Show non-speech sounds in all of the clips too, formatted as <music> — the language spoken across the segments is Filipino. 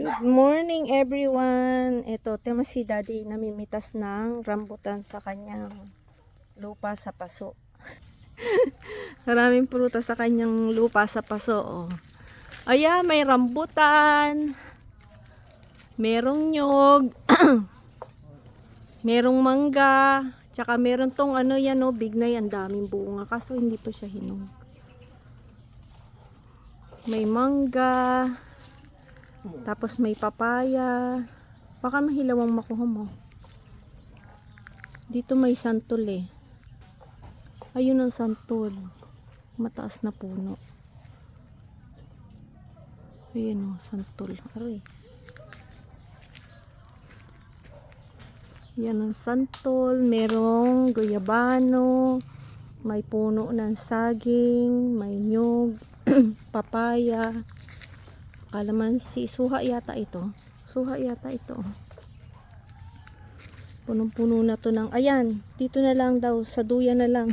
Good morning everyone. Ito, tema si Daddy namimitas ng rambutan sa kanyang lupa sa paso. <laughs> Maraming prutas sa kanyang lupa sa paso. Oh. Ayan, may rambutan. Merong nyog. <clears throat> merong mangga. Tsaka meron tong ano yan, oh, big na yan. Daming bunga. Kaso hindi pa siya hinog. May mangga. Tapos may papaya. Baka mahilawang makuha mo. Dito may santol eh. Ayun ang santol. Mataas na puno. Ayun o, santol. Aray. Yan ang santol. Merong guyabano. May puno ng saging. May nyug. <clears throat> papaya. Kalamansi. Suha yata ito. Suha yata ito. Punong-puno na to ng... Ayan, dito na lang daw. Sa duya na lang.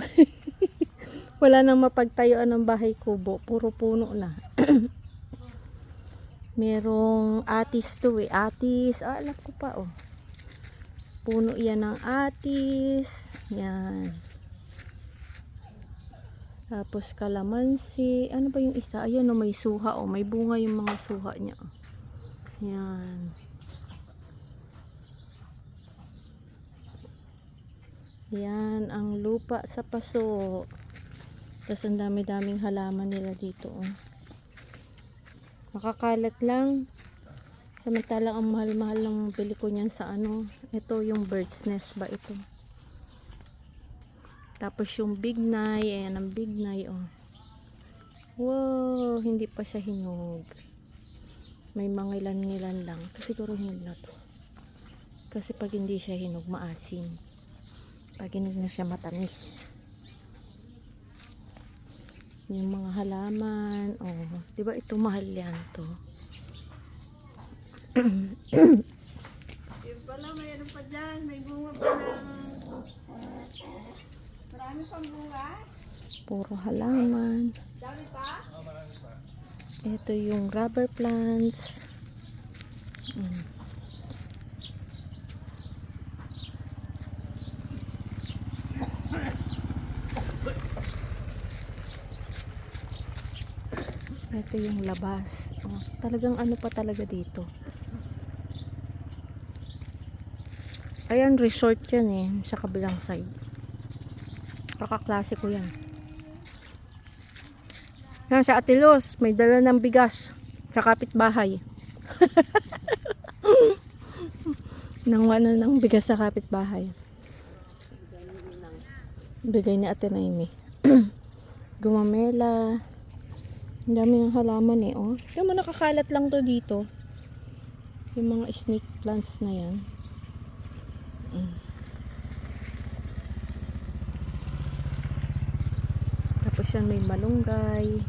<laughs> Wala nang mapagtayuan ng bahay kubo. Puro puno na. <clears throat> Merong atis to eh. Atis. Ah, alam ko pa oh. Puno yan ng atis. Yan. Tapos kalamansi. Ano ba yung isa? Ayan oh, may suha oh. May bunga yung mga suha niya. oh. Yan. Yan ang lupa sa paso. Tapos ang dami-daming halaman nila dito. Oh. Makakalat lang. Samantalang ang mahal-mahal ng bili ko niyan sa ano. Ito yung bird's nest ba ito. Tapos yung big nai. Ayan ang big nai. Oh. Wow, hindi pa siya hinog. May mga ilan-ilan lang. Ito siguro hinog na to. Kasi pag hindi siya hinog, maasim. Pag hinog na siya, matamis. Yung mga halaman. Oh, di ba ito mahal yan to? Yung pala, mayroon pa dyan. May bunga pa ng... Marami pang bunga. Puro halaman. Dami pa. Ito yung rubber plants. Mm. Ito yung labas. Oh, talagang ano pa talaga dito. Ayan, resort yan eh. Sa kabilang side. Kakaklase ko yan. Yan, sa Atilos, may dala ng bigas sa kapitbahay. <laughs> Nang ano ng bigas sa kapitbahay. Bigay ni Ate Naimi. <clears throat> Gumamela. Ang dami ng halaman eh, oh. Kaya mo nakakalat lang to dito. Yung mga snake plants na yan. Mm. Yan may malunggay.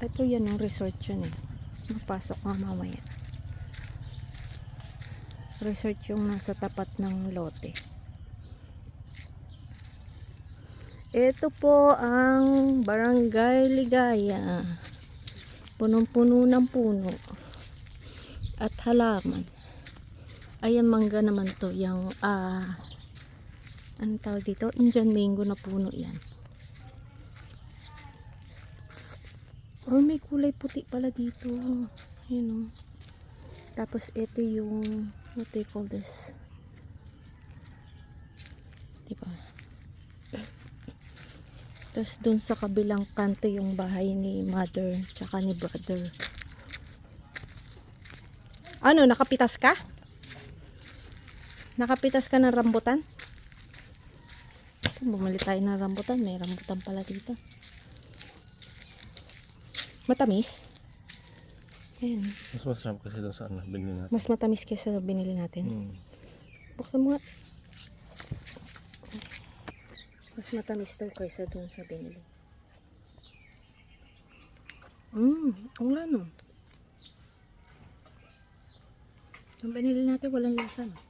Ito yan ang resort yun eh. Mapasok nga mamaya. Resort yung nasa tapat ng lote. Ito po ang Barangay Ligaya. Punong-puno ng puno. At halaman. Ayan mangga naman to. Yung ah anong tawag dito? Indian mango na puno yan. Oh, may kulay puti pala dito. Ayan o. Tapos ito yung, what do you call this? Diba? Tapos dun sa kabilang kanto yung bahay ni mother tsaka ni brother. Ano, nakapitas ka? Nakapitas ka ng rambutan? Bumili tayo ng rambutan. May rambutan pala dito. Matamis. Ayan. Mas masarap kasi doon sa ano, binili natin. Mas matamis kaysa sa binili natin. Hmm. Buksan mo nga. Mas matamis daw kaysa dun sa binili. Mmm, ang nga no. Yung binili natin walang lasa no.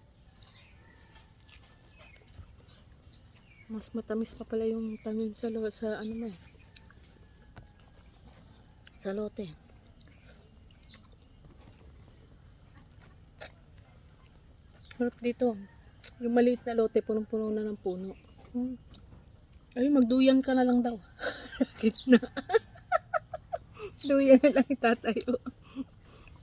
Mas matamis pa pala yung tanin sa, lo sa ano mo eh. Sa lote. Harap dito. Yung maliit na lote, punong-puno na ng puno. Hmm. Ay, magduyan ka na lang daw. <laughs> Gitna. <laughs> duyan na lang itatayo.